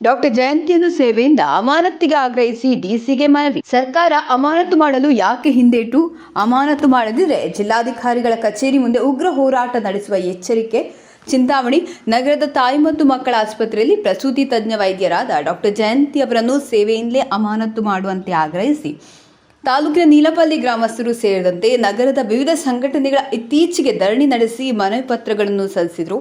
Doctor ಜಯಂತಿಯನ್ನು ಸೇವೆಯಿಂದ ಅಮಾನತಿಗೆ ಆಗ್ರಹಿಸಿ ಡಿಸಿಗೆ ಮನವಿ. ಸರ್ಕಾರ ಅಮಾನತು ಮಾಡಲು ಯಾಕೆ ಹಿಂದೇಟು? ಅಮಾನತು ಮಾಡದಿದ್ರೆ ಜಿಲ್ಲಾಧಿಕಾರಿಗಳ ಕಚೇರಿ ಮುಂದೆ ಉಗ್ರ ಹೋರಾಟ ನಡೆಸುವ ಎಚ್ಚರಿಕೆ. ಚಿಂತಾಮಣಿ, ನಗರದ ತಾಯಿ ಮತ್ತು ಮಕ್ಕಳ ಆಸ್ಪತ್ರೆಯಲ್ಲಿ ಪ್ರಸೂತಿ ತಜ್ಞ ವೈದ್ಯರಾದ ಡಾಕ್ಟರ್ ಜಯಂತಿ ಅವರನ್ನು ಸೇವೆಯಿಂದಲೇ ಅಮಾನತು ಮಾಡುವಂತೆ ಆಗ್ರಹಿಸಿ. ತಾಲೂಕಿನ ನೀಲಪಲ್ಲಿ ಗ್ರಾಮಸ್ಥರು ಸೇರಿದಂತೆ ನಗರದ ವಿವಿಧ ಸಂಘಟನೆಗಳ ಇತ್ತೀಚೆಗೆ ಧರಣಿ ನಡೆಸಿ ಮನವಿ ಪತ್ರಗಳನ್ನು ಸಲ್ಲಿಸಿದರು.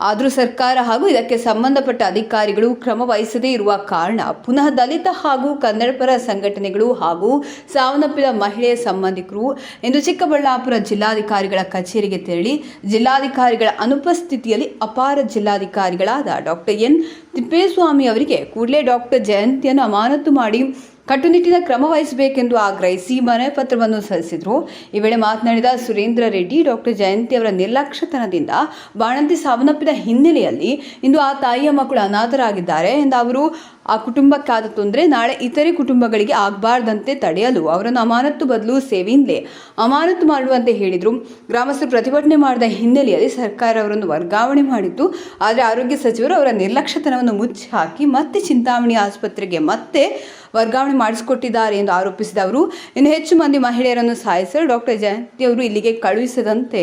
ಆದರೂ ಸರ್ಕಾರ ಹಾಗೂ ಇದಕ್ಕೆ ಸಂಬಂಧಪಟ್ಟ ಅಧಿಕಾರಿಗಳು ಕ್ರಮ ವಹಿಸದೇ ಇರುವ ಕಾರಣ ಪುನಃ ದಲಿತ ಹಾಗೂ ಕನ್ನಡಪರ ಸಂಘಟನೆಗಳು ಹಾಗೂ ಸಾವನ್ನಪ್ಪಿದ ಮಹಿಳೆಯ ಸಂಬಂಧಿಕರು ಇಂದು ಚಿಕ್ಕಬಳ್ಳಾಪುರ ಜಿಲ್ಲಾಧಿಕಾರಿಗಳ ಕಚೇರಿಗೆ ತೆರಳಿ ಜಿಲ್ಲಾಧಿಕಾರಿಗಳ ಅನುಪಸ್ಥಿತಿಯಲ್ಲಿ ಅಪಾರ ಜಿಲ್ಲಾಧಿಕಾರಿಗಳಾದ ಡಾಕ್ಟರ್ ಎನ್ ತಿಪ್ಪೇಸ್ವಾಮಿ ಅವರಿಗೆ ಕೂಡಲೇ ಡಾಕ್ಟರ್ ಜಯಂತಿಯನ್ನು ಅಮಾನತು ಮಾಡಿ ಕಟ್ಟುನಿಟ್ಟಿನ ಕ್ರಮ ವಹಿಸಬೇಕೆಂದು ಆಗ್ರಹಿಸಿ ಮನವಿ ಪತ್ರವನ್ನು ಸಲ್ಲಿಸಿದರು. ಈ ವೇಳೆ ಮಾತನಾಡಿದ ಸುರೇಂದ್ರ ರೆಡ್ಡಿ ಡಾಕ್ಟರ್ ಜಯಂತಿ ಅವರ ನಿರ್ಲಕ್ಷ್ಯತನದಿಂದ ಬಾಣಂತಿ ಸಾವನ್ನಪ್ಪಿದ ಹಿನ್ನೆಲೆಯಲ್ಲಿ ಇಂದು ಆ ತಾಯಿಯ ಮಕ್ಕಳು ಅನಾಥರಾಗಿದ್ದಾರೆ ಎಂದು ಅವರು, ಆ ಕುಟುಂಬಕ್ಕಾದ ತೊಂದರೆ ನಾಳೆ ಇತರೆ ಕುಟುಂಬಗಳಿಗೆ ಆಗಬಾರ್ದಂತೆ ತಡೆಯಲು ಅವರನ್ನು ಅಮಾನತ್ತು ಬದಲು ಸೇವೆಯಿಂದಲೇ ಅಮಾನತ್ತು ಮಾಡುವಂತೆ ಹೇಳಿದರು. ಗ್ರಾಮಸ್ಥರು ಪ್ರತಿಭಟನೆ ಮಾಡಿದ ಹಿನ್ನೆಲೆಯಲ್ಲಿ ಸರ್ಕಾರ ಅವರನ್ನು ವರ್ಗಾವಣೆ ಮಾಡಿತ್ತು. ಆದರೆ ಆರೋಗ್ಯ ಸಚಿವರು ಅವರ ನಿರ್ಲಕ್ಷ್ಯತನವನ್ನು ಮುಚ್ಚಿ ಹಾಕಿ ಮತ್ತೆ ಚಿಂತಾಮಣಿ ಆಸ್ಪತ್ರೆಗೆ ಮತ್ತೆ ವರ್ಗಾವಣೆ ಮಾಡಿಸಿಕೊಟ್ಟಿದ್ದಾರೆ ಎಂದು ಆರೋಪಿಸಿದ ಅವರು. ಇನ್ನು ಹೆಚ್ಚು ಮಂದಿ ಮಹಿಳೆಯರನ್ನು ಸಾಯಿಸಲು ಡಾಕ್ಟರ್ ಜಯಂತಿ ಅವರು ಇಲ್ಲಿಗೆ ಕಳುಹಿಸದಂತೆ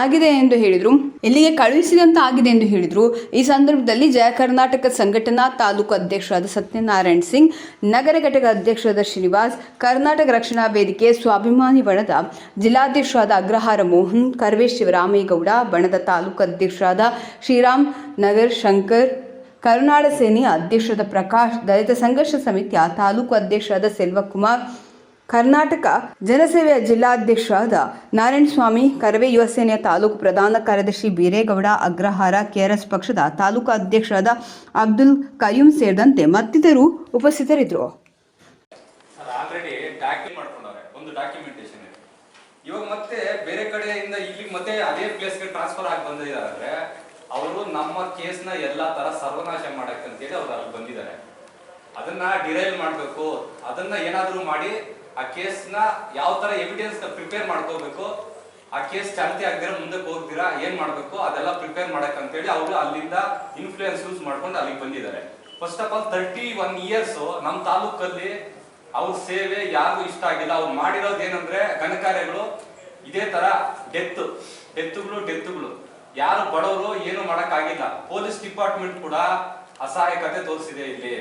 ಆಗಿದೆ ಎಂದು ಹೇಳಿದರು. ಇಲ್ಲಿಗೆ ಕಳುಹಿಸಿದಂತೆ ಆಗಿದೆ ಎಂದು ಹೇಳಿದರು. ಈ ಸಂದರ್ಭದಲ್ಲಿ ಜಯ ಕರ್ನಾಟಕ ಸಂಘಟನಾ ತಾಲೂಕು ಅಧ್ಯಕ್ಷರಾದ ಸತ್ಯನಾರಾಯಣ್ ಸಿಂಗ್, ನಗರ ಘಟಕ ಅಧ್ಯಕ್ಷರಾದ ಶ್ರೀನಿವಾಸ್, ಕರ್ನಾಟಕ ರಕ್ಷಣಾ ವೇದಿಕೆ ಸ್ವಾಭಿಮಾನಿ ಬಣದ ಜಿಲ್ಲಾಧ್ಯಕ್ಷರಾದ ಅಗ್ರಹಾರ ಮೋಹನ್, ಕರ್ವೇಶ್ ಶಿವರಾಮೇಗೌಡ, ಬಣದ ತಾಲೂಕು ಅಧ್ಯಕ್ಷರಾದ ಶ್ರೀರಾಮ್, ನಗರ್ ಶಂಕರ್ ಕರುನಾಡ ಸೇನೆಯ ಅಧ್ಯಕ್ಷರಾದ ಪ್ರಕಾಶ್, ದಲಿತ ಸಂಘರ್ಷ ಸಮಿತಿಯ ತಾಲೂಕು ಅಧ್ಯಕ್ಷರಾದ ಸೆಲ್ವಕುಮಾರ್, ಕರ್ನಾಟಕ ಜನಸೇವೆಯ ಜಿಲ್ಲಾಧ್ಯಕ್ಷರಾದ ನಾರಾಯಣ ಸ್ವಾಮಿ ಕರವೇ ಯುವ ಸೇನೆಯ ತಾಲೂಕು ಪ್ರಧಾನ ಕಾರ್ಯದರ್ಶಿ ಬೀರೇಗೌಡ, ಅಗ್ರಹಾರ ಕೆಆರ್ಎಸ್ ಪಕ್ಷದ ತಾಲೂಕು ಅಧ್ಯಕ್ಷರಾದ ಅಬ್ದುಲ್ ಕಯೂಂ ಸೇರಿದಂತೆ ಮತ್ತಿತರರು ಉಪಸ್ಥಿತರಿದ್ದರು. ಇವಾಗ ಮತ್ತೆ ಬೇರೆ ಕಡೆಯಿಂದ ಇಲ್ಲಿ ಮತ್ತೆ ಅದೇ ಪ್ಲೇಸ್ಗೆ ಟ್ರಾನ್ಸ್ಫರ್ ಆಗಿ ಬಂದಿದ್ದಾರೆ ಅವರು ನಮ್ಮ ಕೇಸ್ನ ಎಲ್ಲಾ ತರ ಸರ್ವನಾಶ ಮಾಡಕ್ಕೆ ಅಂತೇಳಿ ಅವ್ರು ಅಲ್ಲಿ ಬಂದಿದ್ದಾರೆ. ಅದನ್ನ ಡಿರೈಲ್ ಮಾಡಬೇಕು, ಅದನ್ನ ಏನಾದರೂ ಮಾಡಿ ಆ ಕೇಸ್ನ ಯಾವ ತರ ಎವಿಡೆನ್ಸ್ ಪ್ರಿಪೇರ್ ಮಾಡ್ಕೋಬೇಕು, ಆ ಕೇಸ್ ಚಾಲ್ತಿ ಆಗದಿರ ಮುಂದಕ್ಕೆ ಹೋಗ್ತೀರಾ ಏನ್ ಮಾಡ್ಬೇಕು, ಅದೆಲ್ಲ ಪ್ರಿಪೇರ್ ಮಾಡಕ್ ಅಂತೇಳಿ ಅವರು ಅಲ್ಲಿಂದ ಇನ್ಫ್ಲೂಯೆನ್ಸ್ ಯೂಸ್ ಮಾಡ್ಕೊಂಡು ಅಲ್ಲಿಗೆ ಬಂದಿದ್ದಾರೆ. First of all thirty one years ನಮ್ಮ ತಾಲೂಕಲ್ಲಿ ಅವ್ರ ಸೇವೆ ಯಾರಿಗೂ ಇಷ್ಟ ಆಗಿಲ್ಲ. ಅವ್ರು ಮಾಡಿರೋದು ಏನಂದ್ರೆ ಘನಕಾರ್ಯಗಳು ಇದೇ ತರ ಡೆತ್ ಡೆತ್ಗಳು ಡೆತ್ಗಳು ಯಾರು ಬಡವರು ಏನು ಮಾಡಕ್ಕಾಗಿಲ್ಲ. ಪೊಲೀಸ್ ಡಿಪಾರ್ಟ್ಮೆಂಟ್ ಕೂಡ ಅಸಹಾಯಕತೆ ತೋರಿಸಿದೆ ಇಲ್ಲಿ.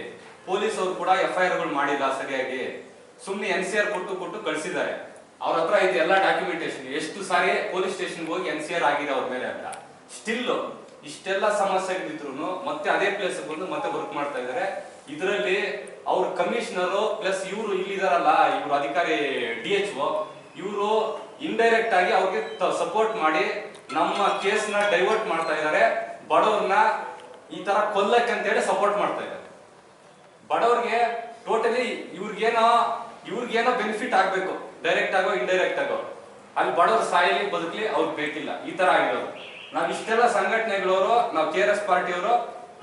ಪೊಲೀಸ್ ಅವರು ಕೂಡ ಎಫ್ ಐ ಆರ್ ಮಾಡಿಲ್ಲ ಸರಿಯಾಗಿ. ಸುಮ್ನೆ ಎನ್ ಸಿ ಆರ್ ಕೊಟ್ಟು ಕೊಟ್ಟು ಕಳಿಸಿದ್ದಾರೆ. ಅವ್ರ ಹತ್ರ ಇದೆ ಎಲ್ಲ ಡಾಕ್ಯುಮೆಂಟೇಶನ್ ಎಷ್ಟು ಸಾರಿ ಪೊಲೀಸ್ ಸ್ಟೇಷನ್ ಹೋಗಿ ಎನ್ ಸಿ ಆರ್ ಆಗಿದೆ ಅವ್ರ ಮೇಲೆ ಅಂತ. ಸ್ಟಿಲ್ ಇಷ್ಟೆಲ್ಲ ಸಮಸ್ಯೆಗಳಿದ್ರು ಮತ್ತೆ ಅದೇ ಪ್ಲೇಸ್ ಬಂದು ಮತ್ತೆ ವರ್ಕ್ ಮಾಡ್ತಾ ಇದ್ದಾರೆ. ಇದರಲ್ಲಿ ಅವ್ರ ಕಮಿಷನರು ಪ್ಲಸ್ ಇವರು ಇಲ್ಲಿದಾರಲ್ಲ, ಇವರು ಅಧಿಕಾರಿ, ಡಿ ಎಚ್ ಇವರು ಇಂಡೈರೆಕ್ಟ್ ಆಗಿ ಅವ್ರಿಗೆ ಸಪೋರ್ಟ್ ಮಾಡಿ ನಮ್ಮ ಕೇಸ್ನ ಡೈವರ್ಟ್ ಮಾಡ್ತಾ ಇದ್ದಾರೆ. ಬಡವ್ರನ್ನ ಈ ತರ ಕೊಲ್ಲಕ್ಕೆ ಅಂತ ಹೇಳಿ ಸಪೋರ್ಟ್ ಮಾಡ್ತಾ ಇದ್ದಾರೆ. ಬಡವ್ರಿಗೆ ಟೋಟಲಿ ಇವ್ರಿಗೇನೋ ಇವ್ರಿಗೇನೋ ಬೆನಿಫಿಟ್ ಆಗ್ಬೇಕು. ಡೈರೆಕ್ಟ್ ಆಗೋ ಇಂಡೈರೆಕ್ಟ್ ಆಗೋ. ಅಲ್ಲಿ ಬಡವ್ರು ಸಾಯಲಿ ಬದುಕಲಿ ಅವ್ರಿಗೆ ಬೇಕಿಲ್ಲ. ಈ ತರ ಆಗಿರೋದು. ನಾವ್ ಇಷ್ಟೆಲ್ಲ ಸಂಘಟನೆಗಳವರು, ನಾವು ಕೆ ಆರ್ ಎಸ್ ಪಾರ್ಟಿಯವರು,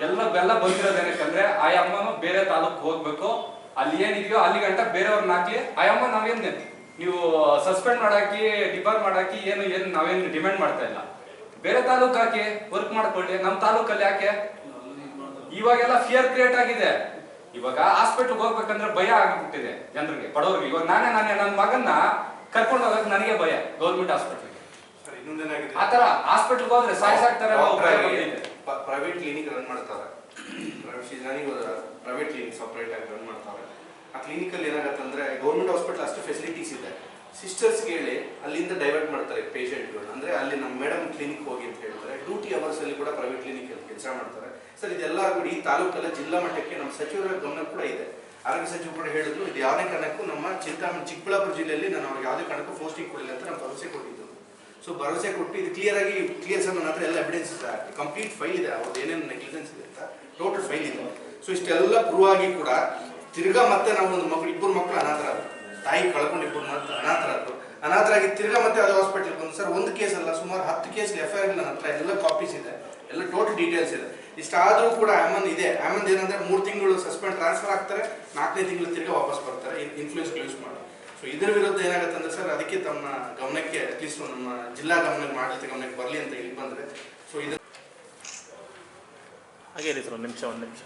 ಎಲ್ಲ ಬೆಲ್ಲ ಬಂದಿರೋದು ಏನಕ್ಕಂದ್ರೆ ಆ ಅಮ್ಮನು ಬೇರೆ ತಾಲೂಕ್ ಹೋಗ್ಬೇಕು. ಅಲ್ಲಿ ಏನಿದೆಯೋ ಅಲ್ಲಿ ಗಂಟ ಬೇರೆಯವ್ರನ್ನ ಹಾಕಿ ಆ ಅಮ್ಮ ನಾವೇನ್ ನೀವು ಸಸ್ಪೆಂಡ್ ಮಾಡಾಕಿ ಡಿಬಾರ್ ಮಾಡಾಕಿ ಏನು ಏನು ನಾವೇನು ಡಿಮ್ಯಾಂಡ್ ಮಾಡ್ತಾ ಇಲ್ಲ. ಬೇರೆ ತಾಲೂಕ್ ಹಾಕಿ ವರ್ಕ್ ಮಾಡ್ಕೊಳ್ಳಿ. ನಮ್ ತಾಲೂಕಲ್ಲಿ ಯಾಕೆ? ಇವಾಗೆಲ್ಲ ಫಿಯರ್ ಕ್ರಿಯೇಟ್ ಆಗಿದೆ. ಇವಾಗ ಹಾಸ್ಪಿಟಲ್ ಹೋಗ್ಬೇಕಂದ್ರೆ ಭಯ ಆಗಿಬಿಟ್ಟಿದೆ ಜನರಿಗೆ ಬಡವರಿಗೆ. ಇವಾಗ ನಾನೇ ನಾನೇ ನನ್ನ ಮಗನ್ನ ಕರ್ಕೊಂಡು ಹೋಗಕ್ ನನಗೆ ಭಯ ಗೌರ್ಮೆಂಟ್ ಹಾಸ್ಪಿಟಲ್ ಆತರ ಹಾಸ್ಪಿಟ್ಲ್ ಹೋದ್ರೆ ಸಾಯಿಸಾಕ್ತಾರೆ ಪ್ರೈವೇಟ್ ಕ್ಲಿನಿಕ್ ರನ್ ಮಾಡ್ತಾರೆ. ಪ್ರೈವೇಟ್ ಕ್ಲಿನಿಕ್ ಸಪ್ರೇಟ್ ಆಗಿ ರನ್ ಮಾಡ್ತಾರೆ. ಆ ಕ್ಲಿನಿಕ್ ಅಲ್ಲಿ ಏನಾಗುತ್ತೆ ಅಂದ್ರೆ ಗೌರ್ಮೆಂಟ್ ಹಾಸ್ಪಿಟಲ್ ಅಷ್ಟು ಫೆಸಿಲಿಟೀಸ್ ಇದೆ ಸಿಸ್ಟರ್ಸ್ ಹೇಳಿ, ಅಲ್ಲಿಂದ ಡೈವರ್ಟ್ ಮಾಡ್ತಾರೆ ಪೇಷಂಟ್ಗಳನ್ನ ಅಂದ್ರೆ ಅಲ್ಲಿ ನಮ್ಮ ಮೇಡಮ್ ಕ್ಲಿನಿಕ್ ಹೋಗಿ ಅಂತ ಹೇಳ್ತಾರೆ. ಡ್ಯೂಟಿ ಅವರ್ಸ್ ಅಲ್ಲಿ ಕೂಡ ಪ್ರೈವೇಟ್ ಕ್ಲಿನಿಕ್ ಅಲ್ಲಿ ಕೆಲಸ ಮಾಡ್ತಾರೆ. ಸರ್ ಇದೆಲ್ಲ ಕೂಡ ಈ ತಾಲೂಕಲ್ಲ ಜಿಲ್ಲಾ ಮಟ್ಟಕ್ಕೆ ನಮ್ಮ ಸಚಿವರ ಗಮನ ಕೂಡ ಇದೆ. ಆರೋಗ್ಯ ಸಚಿವ ಕೂಡ ಹೇಳಿದ್ರು, ಇದು ಯಾವುದೇ ಕಾರಣಕ್ಕೂ ನಮ್ಮ ಚಿಂತಾಮಣಿ ಚಿಕ್ಕಬಳ್ಳಾಪುರ ಜಿಲ್ಲೆಯಲ್ಲಿ ನಾನು ಅವ್ರಿಗೆ ಯಾವುದೇ ಕಾರಣಕ್ಕೂ ಪೋಸ್ಟಿಂಗ್ ಕೊಡಲಿಲ್ಲ ಅಂತ ನಮ್ಮ ಭರವಸೆ ಕೊಟ್ಟಿದ್ದು. ಸೊ ಭರವಸೆ ಕೊಟ್ಟು ಇದು ಕ್ಲಿಯರ್ ಆಗಿ ಕ್ಲಿಯರ್ ಸರ್ ನನ್ನ ಹತ್ರ ಎಲ್ಲ ಎವಿಡೆನ್ಸ್ ಇದೆ. ಕಂಪ್ಲೀಟ್ ಫೈಲ್ ಇದೆ. ಅವ್ರದ್ದು ಏನೇನು ನೆಗ್ಲಿಜೆನ್ಸ್ ಇದೆ ಅಂತ ಟೋಟಲ್ ಫೈಲ್ ಇದೆ. ಸೊ ಇಷ್ಟೆಲ್ಲ ಪ್ರೂವ್ ಆಗಿ ಕೂಡ ತಿರ್ಗಾ ಮತ್ತೆ ನಾವು ಒಂದು ಮಕ್ಕಳು ಇಬ್ಬರು ಮಕ್ಕಳು ಅನಾಥರಾದ್ರು. ತಾಯಿ ಕಳ್ಕೊಂಡು ಇಬ್ಬರು ಮಕ್ಕಳು ಅನಾಥರಾದ್ರು ಅನಾಥರಾಗಿ ತಿರ್ಗಾ ಮತ್ತೆ ಅದು ಹಾಸ್ಪಿಟಲ್ ಬಂದು, ಸರ್, ಒಂದು ಕೇಸ್ ಅಲ್ಲ, ಸುಮಾರು ಹತ್ತು ಕೇಸ್ ಎಫ್ ಐ ಆರ್ ನನ್ನ ಹತ್ರ ಎಲ್ಲ ಕಾಪೀಸ್ ಇದೆ. ಎಲ್ಲ ಟೋಟಲ್ ಡೀಟೇಲ್ಸ್ ಇದೆ. ಇಷ್ಟಾದರೂ ಕೂಡ ಆಮನ್ ಇದೆ. ಆಮನ್ ಏನಂದ್ರೆ ಮೂರು ತಿಂಗಳು ಸಸ್ಪೆಂಡ್ ಟ್ರಾನ್ಸ್ಫರ್ ಆಗ್ತಾರೆ, ನಾಲ್ಕನೇ ತಿಂಗಳು ತಿರ್ಗಾ ವಾಪಸ್ ಬರ್ತಾರೆ ಇನ್ಫ್ಲೂಯೆನ್ಸ್ ಯೂಸ್ ಮಾಡಿ ಸೊ ಇದರ ವಿರುದ್ಧ ಏನಾಗುತ್ತೆ ಅಂದ್ರೆ ಸರ್, ಅದಕ್ಕೆ ತಮ್ಮ ಗಮನಕ್ಕೆ ಅಟ್ಲೀಸ್ಟ್ ನಮ್ಮ ಜಿಲ್ಲಾ ಗಮನಕ್ಕೆ ಮಾಡಿ ಗಮನಕ್ಕೆ ಬರಲಿ ಅಂತ ಇಲ್ಲಿ ಬಂದ್ರೆ. ಸೊ ಇದು ಹಾಗೆ ಸರ್, ಒಂದು ನಿಮಿಷ ಒಂದು ನಿಮಿಷ.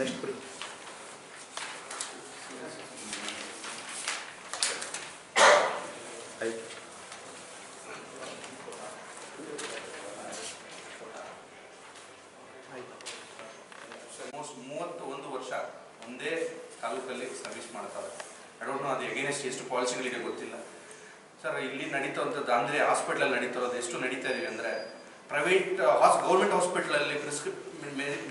ನೆಕ್ಸ್ಟ್ ಬಿಡಿ ಆಯ್ತು ಮೂವತ್ತು ಒಂದು ವರ್ಷ ಒಂದೇ ತಾಲೂಕಲ್ಲಿ ಸರ್ವಿಸ್ ಮಾಡ್ತಾರೆ. ಐ ಡೋಂಟ್ ನೋ ಅದು ಎಗೇನೆಸ್ಟ್ ಎಷ್ಟು ಪಾಲಿಸಿಗಳಿದೆ ಗೊತ್ತಿಲ್ಲ. ಸರ್ ಇಲ್ಲಿ ನಡೀತಾ ಅಂದರೆ ಹಾಸ್ಪಿಟ್ಲಲ್ಲಿ ನಡೀತಿರೋದು ಎಷ್ಟು ನಡೀತಾ ಇದೀವಿ ಅಂದರೆ ಪ್ರೈವೇಟ್ ಹಾಸ್ ಗೌರ್ಮೆಂಟ್ ಹಾಸ್ಪಿಟ್ಲಲ್ಲಿ ಪ್ರಿಸ್ಕ್ರಿಪ್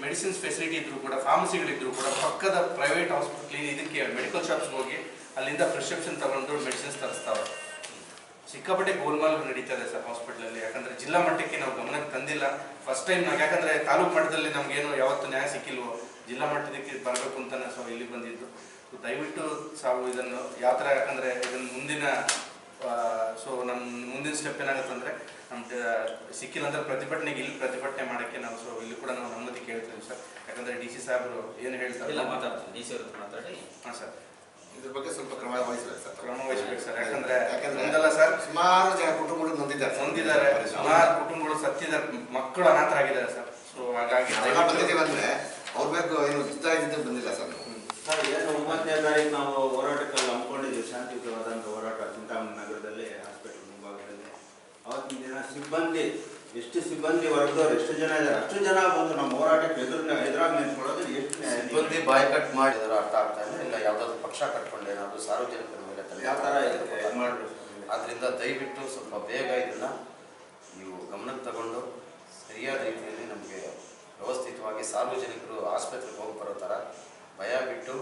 ಮೆಡಿಸಿನ್ಸ್ ಫೆಸಿಲಿಟಿ ಇದ್ರು ಕೂಡ ಫಾರ್ಮಸಿಗಳಿದ್ರು ಕೂಡ ಪಕ್ಕದ ಪ್ರೈವೇಟ್ ಹಾಸ್ಪಿಟ್ಲ್ ಇದಕ್ಕೆ ಮೆಡಿಕಲ್ ಶಾಪ್ಸ್ಗೆ ಹೋಗಿ ಅಲ್ಲಿಂದ ಪ್ರಿಸ್ಕ್ರಿಪ್ಷನ್ ತಗೊಂಡು ಮೆಡಿಸಿನ್ಸ್ ತರಿಸ್ತಾವೆ ಸಿಕ್ಕಾಪಟ್ಟೆ ಗೋಲ್ಮಾಲ್ ನಡೀತಾ ಇದೆ ಸರ್ ಹಾಸ್ಪಿಟ್ಲಲ್ಲಿ ಯಾಕಂದ್ರೆ ಜಿಲ್ಲಾ ಮಟ್ಟಕ್ಕೆ ನಾವು ಗಮನಕ್ಕೆ ತಂದಿಲ್ಲ. ಫಸ್ಟ್ ಟೈಮ್ ನಾವು, ಯಾಕಂದ್ರೆ ತಾಲೂಕು ಮಟ್ಟದಲ್ಲಿ ನಮ್ಗೇನು ಯಾವತ್ತು ನ್ಯಾಯ ಸಿಕ್ಕಿಲ್ವೋ, ಜಿಲ್ಲಾ ಮಟ್ಟದಕ್ಕೆ ಬರಬೇಕು ಅಂತ ಸೊ, ಇಲ್ಲಿ ಬಂದಿದ್ದು. ದಯವಿಟ್ಟು ಸಾವು ಇದನ್ನು ಯಾವ ಥರ ಯಾಕಂದ್ರೆ ಇದನ್ನು ಮುಂದಿನ ಸೊ ನಮ್ಮ ಮುಂದಿನ ಸ್ಟೆಪ್ ಏನಾಗುತ್ತೆ ಅಂದರೆ ನಮ್ಮ ಸಿಕ್ಕಿಲ್ಲ ಅಂದರೆ ಪ್ರತಿಭಟನೆಗೆ ಇಲ್ಲಿ ಪ್ರತಿಭಟನೆ ಮಾಡೋಕ್ಕೆ ನಾವು ಸೊ ಇಲ್ಲಿ ಕೂಡ ನಾವು ಅನುಮತಿ ಕೇಳ್ತೀವಿ ಸರ್. ಯಾಕಂದ್ರೆ ಡಿ ಸಿ ಸಾಹೇಬರು ಏನು ಹೇಳ್ತಾರೆ ಇಲ್ಲ ಮಾತಾಡ್ತೀನಿ. ಡಿ ಸಿ ಅವ್ರ ಮಾತಾಡಿ. ಹಾಂ ಸರ್. ಇದ್ರ ಬಗ್ಗೆ ಸ್ವಲ್ಪ ಕ್ರಮ ವಹಿಸಬೇಕು ಸರ್. ಕ್ರಮ ವಹಿಸ್ಬೇಕು ಸರ್. ಯಾಕಂದ್ರೆ ಯಾಕಂದ್ರೆ ಒಂದಲ್ಲ ಸರ್ ಸುಮಾರು ಜನ ಕುಟುಂಬಗಳು ನೊಂದಿದ್ದಾರೆ ನೊಂದಿದ್ದಾರೆ. ಸುಮಾರು ಕುಟುಂಬಗಳು ಸತ್ತಿದ್ದಾರೆ. ಮಕ್ಕಳು ಅನಾಥರಾಗಿದ್ದಾರೆ ಸರ್. ಸೊ ಹಾಗಾಗಿ ಬಂದಿದ್ದೀವಿ ಅಂದ್ರೆ ಅವ್ರ ಬೇಕು ಏನು ಇದ್ದಿದ್ದು ಬಂದಿಲ್ಲ ಸರ್. ನಾವು ಸರ್ ಏನು ಒಂಬತ್ತನೇ ತಾರೀಕು ನಾವು ಹೋರಾಟಕ್ಕೆ ಹಮ್ಮಿಕೊಂಡಿದ್ದೀವಿ. ಶಾಂತಿಯುತವಾದಂಥ ಹೋರಾಟ ಚಿಂತಾಮಣಿ ಅವತ್ತಿನ ದಿನ ಸಿಬ್ಬಂದಿ ಎಷ್ಟು ಸಿಬ್ಬಂದಿ ವರ್ಗದವ್ರು ಎಷ್ಟು ಜನ ಇದ್ದಾರೆ ಅಷ್ಟು ಜನ ಬಂದು ನಮ್ಮ ಹೋರಾಟಕ್ಕೆ ಎದುರು ಎದುರಾಗಿ ನಿಂತ್ಕೊಳ್ಳೋದು ಎಷ್ಟು ಸಿಬ್ಬಂದಿ ಬಾಯ್ ಕಟ್ ಮಾಡಿದ್ರು ಅರ್ಥ ಆಗ್ತಾ ಇಲ್ಲ. ಇಲ್ಲ ಯಾವ್ದಾದ್ರು ಪಕ್ಷ ಕಟ್ಕೊಂಡು ಏನಾದ್ರು ಸಾರ್ವಜನಿಕರ ಮೇಲೆ ಯಾವ ಥರ ಮಾಡ್ಬೇಕು. ಆದ್ರಿಂದ ದಯವಿಟ್ಟು ಸ್ವಲ್ಪ ಬೇಗ ಇದನ್ನ ನೀವು ಗಮನಕ್ಕೆ ತಗೊಂಡು ಸರಿಯಾದ ರೀತಿಯಲ್ಲಿ ನಮಗೆ ವ್ಯವಸ್ಥಿತವಾಗಿ ಸಾರ್ವಜನಿಕರು ಆಸ್ಪತ್ರೆಗೆ ಹೋಗಿ ಬರೋ ಥರ ಭಯ ಬಿಟ್ಟು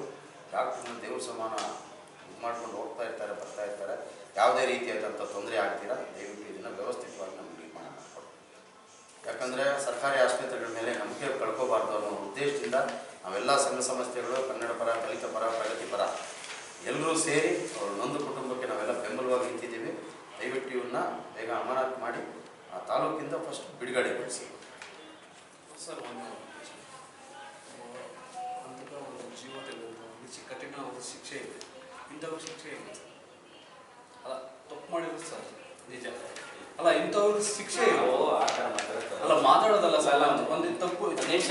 ಡಾಕ್ಟ್ರನ್ನ ದೇವ್ರ ಸಮಾನ ಮಾಡ್ಕೊಂಡು ಹೋಗ್ತಾ ಇರ್ತಾರೆ, ಬರ್ತಾ ಇರ್ತಾರೆ. ಯಾವುದೇ ರೀತಿಯಾದಂಥ ತೊಂದರೆ ಆಗ್ತೀರಾ ದಯವಿಟ್ಟು ಇದನ್ನು ವ್ಯವಸ್ಥಿತವಾಗಿ ನಮ್ಗೆ ನಿರ್ಮಾಣ ಯಾಕಂದರೆ ಸರ್ಕಾರಿ ಆಸ್ಪತ್ರೆಗಳ ಮೇಲೆ ನಂಬಿಕೆ ಕಳ್ಕೋಬಾರ್ದು ಅನ್ನೋ ಉದ್ದೇಶದಿಂದ ನಾವೆಲ್ಲ ಸಂಘ ಸಂಸ್ಥೆಗಳು ಕನ್ನಡ ಪರ ಕಲಿತ ಪರ, ಪ್ರಗತಿ ಪರ ಎಲ್ಲರೂ ಸೇರಿ ಅವ್ರ ನೊಂದು ಕುಟುಂಬಕ್ಕೆ ನಾವೆಲ್ಲ ಬೆಂಬಲವಾಗಿ ನಿಂತಿದ್ದೀವಿ. ದಯವಿಟ್ಟು ಇವನ್ನ ಬೇಗ ಅಮಾನತ್ ಮಾಡಿ ಆ ತಾಲೂಕಿಂದ ಫಸ್ಟ್ ಬಿಡುಗಡೆಗೊಳಿಸಿ ಸರ್, ಒಂದು ಅಂತಹ ಒಂದು ಜೀವ ತೆಗೆದು ಶಿ- ಕಠಿಣ ಒಂದು ಶಿಕ್ಷೆ ಇದೆ. ಇಂಥವ್ರ ಶಿಕ್ಷೆ ಅಲ್ಲ ತಪ್ಪು ಮಾಡಿದ್ರು ಸರ್ ನಿಜ. ಅಲ್ಲ ಇಂಥವ್ರ ಶಿಕ್ಷೆ ಅಲ್ಲ ಮಾತಾಡೋದಲ್ಲ ಸರ್ ಅಲ್ಲ ಒಂದು ತಪ್ಪು ನಿಮಿಷ.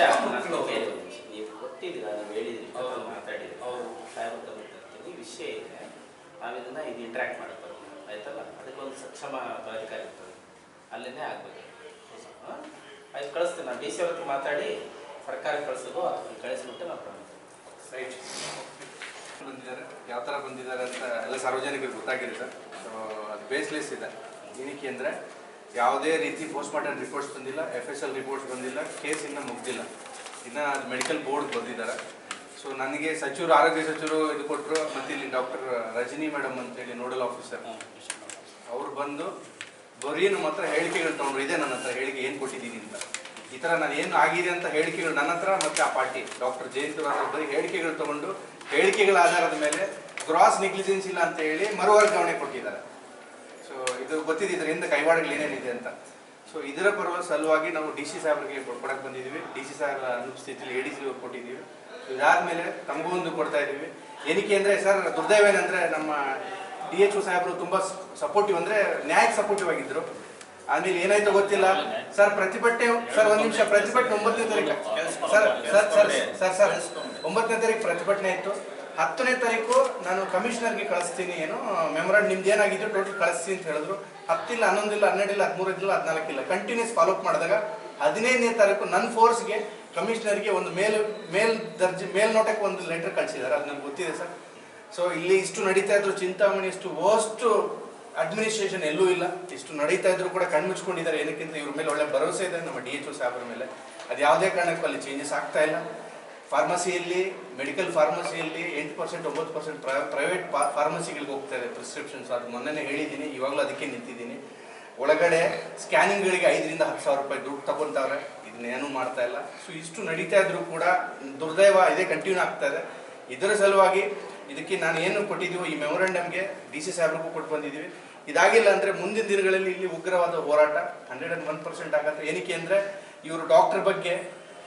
ನೀವು ಕೊಟ್ಟಿದ್ದೀರಾ ನೀವು ಹೇಳಿದ್ರಿ. ಮಾತಾಡಿದ್ರಿ ಅವರು ಸಾಹೇಬ್ ಹತ್ರ ಮಾತಾಡ್ತೀನಿ ವಿಷಯ ಇದೆ. ನಾವು ಇದನ್ನ ಇದು ಇಂಟ್ರ್ಯಾಕ್ಟ್ ಮಾಡಬೇಕು ಆಯ್ತಲ್ಲ ಅದಕ್ಕೊಂದು ಸಕ್ಷಮ ಅಧಿಕಾರಿ ಇರ್ತದೆ. ಅಲ್ಲಿನೇ ಆಗ್ಬೇಕು ಆಯ್ತು ಕಳಿಸ್ತೀನಿ. ನಾನು ಡಿ ಸಿ ಅವ್ರ ಮಾತಾಡಿ ಸರ್ಕಾರಕ್ಕೆ ಕಳಿಸೋದು ಅದನ್ನ ಕಳಿಸ್ಬಿಟ್ಟು ನಾವು. ರೈಟ್ ಬಂದಿದ್ದಾರೆ, ಯಾವ ಥರ ಬಂದಿದ್ದಾರೆ ಅಂತ ಎಲ್ಲ ಸಾರ್ವಜನಿಕರಿಗೆ ಗೊತ್ತಾಗಿದೆ ಸರ್. ಸೊ ಅದು ಬೇಸ್ಲೆಸ್ ಇದೆ. ಏನಕ್ಕೆ ಅಂದರೆ, ಯಾವುದೇ ರೀತಿ ಪೋಸ್ಟ್ ಮಾರ್ಟಮ್ ರಿಪೋರ್ಟ್ಸ್ ಬಂದಿಲ್ಲ ಎಫ್ ಎಸ್ ಎಲ್ ರಿಪೋರ್ಟ್ಸ್ ಬಂದಿಲ್ಲ ಕೇಸ್ ಇನ್ನೂ ಮುಗ್ದಿಲ್ಲ. ಇನ್ನು ಅದು ಮೆಡಿಕಲ್ ಬೋರ್ಡ್ ಬಂದಿದ್ದಾರೆ. ಸೊ ನನಗೆ ಸಚಿವರು, ಆರೋಗ್ಯ ಸಚಿವರು ಇದು ಕೊಟ್ಟರು ಮತ್ತು ಇಲ್ಲಿ ಡಾಕ್ಟರ್ ರಜನಿ ಮೇಡಮ್ ಅಂತೇಳಿ ನೋಡಲ್ ಆಫೀಸರ್ ಅವ್ರು ಬಂದು ಬರೀನು ಮಾತ್ರ ಹೇಳಿಕೆಗಳು ತೊಗೊಂಡ್ರು, ಇದೆ ನನ್ನ ಹತ್ರ ಹೇಳಿಕೆ, ಏನು ಕೊಟ್ಟಿದ್ದೀನಿ ಅಂತ. ಈ ಥರ ನಾನು ಏನು ಆಗಿದೆ ಅಂತ ಹೇಳಿಕೆಗಳು ನನ್ನ ಹತ್ರ ಮತ್ತೆ ಆ ಪಾರ್ಟಿ, ಡಾಕ್ಟರ್ ಜಯಂತಿ ಬರೀ ಹೇಳಿಕೆಗಳು ತಗೊಂಡು ಹೇಳಿಕೆಗಳ ಆಧಾರದ ಮೇಲೆ ಕ್ರಾಸ್ ನೆಗ್ಲಿಜೆನ್ಸ್ ಇಲ್ಲ ಅಂತ ಹೇಳಿ ಮರು ವರ್ಗಾವಣೆ ಕೊಟ್ಟಿದ್ದಾರೆ. ಸೊ ಇದು ಗೊತ್ತಿದೆ, ಇದರಿಂದ ಕೈವಾಡಗಳು ಏನೇನಿದೆ ಅಂತ. ಸೊ ಇದರ ಪರವಾಗಿ ಸಲುವಾಗಿ ನಾವು ಡಿ ಸಿ ಸಾಹೇಬ್ರಿಗೆ ಕೊಡಕ್ಕೆ ಬಂದಿದ್ದೀವಿ. ಡಿ ಸಿ ಸಾಹೇಬ್ರ ಅನುಪಸ್ಥಿತಿಯಲ್ಲಿ ಎ ಡಿ ಸಿ ಕೊಟ್ಟಿದ್ದೀವಿ. ಇದಾದ್ಮೇಲೆ ತಮಗೂ ಒಂದು ಕೊಡ್ತಾ ಇದ್ದೀವಿ. ಏನಕ್ಕೆ ಅಂದರೆ ಸರ್, ದುರ್ದೈವ ಏನಂದರೆ ನಮ್ಮ ಡಿ ಎಚ್ ಒ ಸಾಹೇಬರು ತುಂಬ ಸಪೋರ್ಟಿವ್ ಅಂದರೆ ನ್ಯಾಯಕ್ಕೆ ಸಪೋರ್ಟಿವ್ ಆಗಿದ್ರು. ಆಮೇಲೆ ಏನಾಯ್ತು ಗೊತ್ತಿಲ್ಲ. ಸರ್ ಪ್ರತಿಭಟನೆ ಸರ್, ಒಂದು ನಿಮಿಷ, ಪ್ರತಿಭಟನೆ ಒಂಬತ್ತನೇ ತಾರೀಕು. Sir sir sir sir sir, ಒಂಬತ್ತನೇ ತಾರೀಕು ಪ್ರತಿಭಟನೆ ಇತ್ತು. ಹತ್ತನೇ ತಾರೀಕು ನಾನು ಕಮಿಷನರ್ಗೆ ಕಳಿಸ್ತೀನಿ, ಏನು, ಮೆಮೊರಾಂಡ್ ನಿಮ್ದು ಏನಾಗಿದ್ರು ಟೋಟಲ್ ಕಳಿಸ್ತೀನಿ ಅಂತ ಹೇಳಿದ್ರು. ಹತ್ತಿಲ್ಲ, ಹನ್ನೊಂದಿಲ್ಲ, ಹನ್ನೆರಡಿಲ್ಲ ಹದಿನಾಲ್ಕು ಇಲ್ಲ ಕಂಟಿನ್ಯೂಸ್ ಫಾಲೋಅಪ್ ಮಾಡಿದಾಗ ಹದಿನೈದನೇ ತಾರೀಕು ನನ್ನ ಫೋರ್ಸ್ಗೆ ಕಮಿಷನರ್ಗೆ ಒಂದು ಮೇಲ್ ಮೇಲ್ ದರ್ಜೆ ಮೇಲ್ನೋಟಕ್ಕೆ ಒಂದು ಲೆಟರ್ ಕಳಿಸಿದ್ದಾರೆ. ಅದು ನನಗೆ ಗೊತ್ತಿದೆ ಸರ್. ಸೊ ಇಲ್ಲಿ ಇಷ್ಟು ನಡೀತಾ ಇದ್ರು ಚಿಂತಾಮಣಿ, ಇಷ್ಟು ವರ್ಸ್ಟ್ ಅಡ್ಮಿನಿಸ್ಟ್ರೇಷನ್ ಎಲ್ಲೂ ಇಲ್ಲ. ಇಷ್ಟು ನಡೀತಾ ಇದ್ರು ಕೂಡ ಕಣ್ಮುಚ್ಕೊಂಡಿದ್ದಾರೆ ಏನಕ್ಕಿಂತ ಇವ್ರ ಮೇಲೆ ಒಳ್ಳೆ ಭರವಸೆ ಇದೆ ನಮ್ಮ ಡಿ ಎಚ್ ಒ ಸಾಹೇಬ್ರ ಮೇಲೆ. ಅದು ಯಾವುದೇ ಕಾರಣಕ್ಕೂ ಅಲ್ಲಿ ಚೇಂಜಸ್ ಆಗ್ತಾ ಇಲ್ಲ. ಫಾರ್ಮಸಿಯಲ್ಲಿ ಮೆಡಿಕಲ್ ಫಾರ್ಮಸಿಯಲ್ಲಿ ಎಂಟು ಪರ್ಸೆಂಟ್ ಒಂಬತ್ತು ಪರ್ಸೆಂಟ್ ಪ್ರೈವೇಟ್ ಫಾರ್ಮಸಿಗಳಿಗೆ ಹೋಗ್ತಾ ಇದೆ ಪ್ರಿಸ್ಕ್ರಿಪ್ಷನ್ಸ್ ಅದು ಮೊನ್ನೆ ಹೇಳಿದ್ದೀನಿ, ಇವಾಗಲೂ ಅದಕ್ಕೆ ನಿಂತಿದ್ದೀನಿ. ಒಳಗಡೆ ಸ್ಕ್ಯಾನಿಂಗ್ಗಳಿಗೆ ಐದರಿಂದ ಹತ್ತು ಸಾವಿರ ರೂಪಾಯಿ ದುಡ್ಡು ತಗೊಂತಾವ್ರೆ ಇದನ್ನೇನು ಮಾಡ್ತಾ ಇಲ್ಲ. ಸೊ ಇಷ್ಟು ನಡೀತಾ ಇದ್ರು ಕೂಡ ದುರ್ದೈವ ಇದೇ ಕಂಟಿನ್ಯೂ ಆಗ್ತಾ ಇದೆ. ಇದರ ಸಲುವಾಗಿ ಇದಕ್ಕೆ ನಾನು ಏನು ಕೊಟ್ಟಿದ್ದೀವೋ ಈ ಮೆಮೊರಂಡಮ್ಗೆ ಡಿ ಸಿ ಸಾಹೇಬ್ರಿಗೂ ಕೊಟ್ಟು ಬಂದಿದ್ದೀವಿ. ಇದಾಗಿಲ್ಲ ಅಂದರೆ ಮುಂದಿನ ದಿನಗಳಲ್ಲಿ ಇಲ್ಲಿ ಉಗ್ರವಾದ ಹೋರಾಟ ಹಂಡ್ರೆಡ್ ಆ್ಯಂಡ್ ಒನ್ ಪರ್ಸೆಂಟ್ ಆಗತ್ತೆ. ಏನಕ್ಕೆ ಅಂದರೆ ಇವರು ಡಾಕ್ಟರ್ ಬಗ್ಗೆ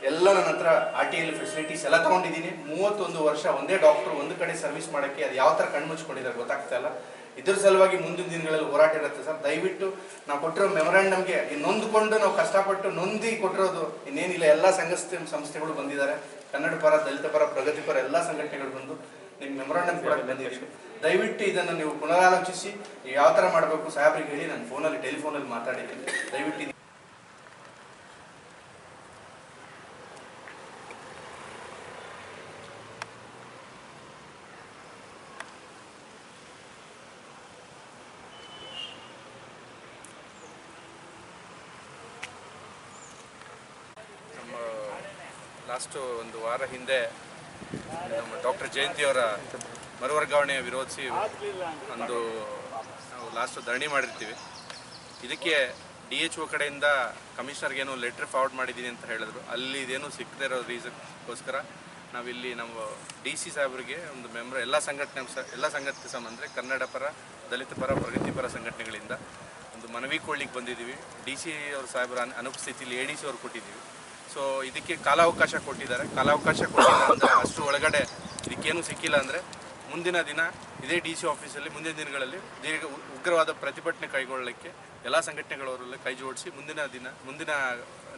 ಎಲ್ಲ ನನ್ನ ಹತ್ರ ಆರ್ ಟಿ ಎಲ್ ಫೆಸಿಲಿಟೀಸ್ ಎಲ್ಲ ತಗೊಂಡಿದ್ದೀನಿ. ಮೂವತ್ತೊಂದು ವರ್ಷ ಒಂದೇ ಡಾಕ್ಟ್ರು ಒಂದು ಕಡೆ ಸರ್ವಿಸ್ ಮಾಡೋಕ್ಕೆ ಅದು ಯಾವ ಥರ ಕಣ್ಮುಚ್ಕೊಂಡಿದ್ದಾರೆ ಗೊತ್ತಾಗ್ತಾ ಇಲ್ಲ. ಇದ್ರ ಸಲುವಾಗಿ ಮುಂದಿನ ದಿನಗಳಲ್ಲಿ ಹೋರಾಟ ಇರುತ್ತೆ ಸರ್. ದಯವಿಟ್ಟು ನಾವು ಕೊಟ್ಟಿರೋ ಮೆಮೊರಾಂಡಮ್ಗೆ ನೊಂದ್ಕೊಂಡು ನಾವು ಕಷ್ಟಪಟ್ಟು ನೊಂದಿ ಕೊಟ್ಟಿರೋದು ಇನ್ನೇನಿಲ್ಲ. ಎಲ್ಲ ಸಂಘ ಸಂಸ್ಥೆಗಳು ಬಂದಿದ್ದಾರೆ. ಕನ್ನಡ ಪರ ದಲಿತ ಪರ ಪ್ರಗತಿ ಪರ ಎಲ್ಲ ಸಂಘಟನೆಗಳು ಬಂದು ನಿಮ್ಮ ಮೆಮೊರಾಂಡಮ್ ಕೊಡಕ್ಕೆ ಬಂದಿದ್ದೀವಿ ದಯವಿಟ್ಟು ಇದನ್ನು ನೀವು ಪುನರಾಲೋಚಿಸಿ, ನೀವು ಯಾವ ಥರ ಮಾಡಬೇಕು ಸಾಹೇಬ್ರಿಗೆ ಹೇಳಿ ನಾನು ಫೋನಲ್ಲಿ ಟೆಲಿಫೋನಲ್ಲಿ ಮಾತಾಡಿದ್ದೀನಿ. ದಯವಿಟ್ಟು ಲಾಸ್ಟು ಒಂದು ವಾರ ಹಿಂದೆ ನಮ್ಮ ಡಾಕ್ಟರ್ ಜಯಂತಿಯವರ ಮರುವರ್ಗಾವಣೆ ವಿರೋಧಿಸಿ ಒಂದು ನಾವು ಲಾಸ್ಟ್ ಧರಣಿ ಮಾಡಿರ್ತೀವಿ. ಇದಕ್ಕೆ ಡಿ ಎಚ್ ಒ ಕಡೆಯಿಂದ ಕಮಿಷನರ್ಗೇನು ಏನೋ ಲೆಟ್ರ್ ಫಾರ್ವರ್ಡ್ ಮಾಡಿದ್ದೀನಿ ಅಂತ ಹೇಳಿದ್ರು. ಅಲ್ಲಿ ಇದೇನು ಸಿಕ್ಕದೇ ಇರೋ ರೀಸನ್ಗೋಸ್ಕರ ನಾವಿಲ್ಲಿ ನಮ್ಮ ಡಿ ಸಿ ಸಾಹೇಬರಿಗೆ ಒಂದು ಮೆಂಬರ್ ಎಲ್ಲ ಸಂಘಟನೆ ಎಲ್ಲ ಸಂಘಟನೆ ಸಂಬಂಧ ಕನ್ನಡ ಪರ ದಲಿತ ಪರ ಪ್ರಗತಿಪರ ಸಂಘಟನೆಗಳಿಂದ ಒಂದು ಮನವಿ ಕೊಡ್ಲಿಕ್ಕೆ ಬಂದಿದ್ದೀವಿ. ಡಿ ಸಿ ಅವ್ರ ಸಾಹೇಬರ ಅನುಪಸ್ಥಿತಿಲಿ ಅನುಪಸ್ಥಿತಿಯಲ್ಲಿ ಎ ಡಿ ಸಿ ಅವ್ರು ಕೊಟ್ಟಿದ್ದೀವಿ. ಸೊ ಇದಕ್ಕೆ ಕಾಲಾವಕಾಶ ಕೊಟ್ಟಿದ್ದಾರೆ. ಕಾಲಾವಕಾಶ ಕೊಟ್ಟಿಲ್ಲ ಅಂದರೆ ಅಷ್ಟು ಒಳಗಡೆ ಇದಕ್ಕೇನು ಸಿಕ್ಕಿಲ್ಲ ಅಂದರೆ ಮುಂದಿನ ದಿನ ಇದೇ ಡಿ ಸಿ ಆಫೀಸಲ್ಲಿ ಮುಂದಿನ ದಿನಗಳಲ್ಲಿ ದೀರ್ಘ ಉಗ್ರವಾದ ಪ್ರತಿಭಟನೆ ಕೈಗೊಳ್ಳಲಿಕ್ಕೆ ಎಲ್ಲ ಸಂಘಟನೆಗಳವರಲ್ಲಿ ಕೈ ಜೋಡಿಸಿ ಮುಂದಿನ ದಿನ, ಮುಂದಿನ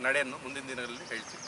ನಡೆಯನ್ನು ಮುಂದಿನ ದಿನಗಳಲ್ಲಿ ಹೇಳ್ತೀವಿ.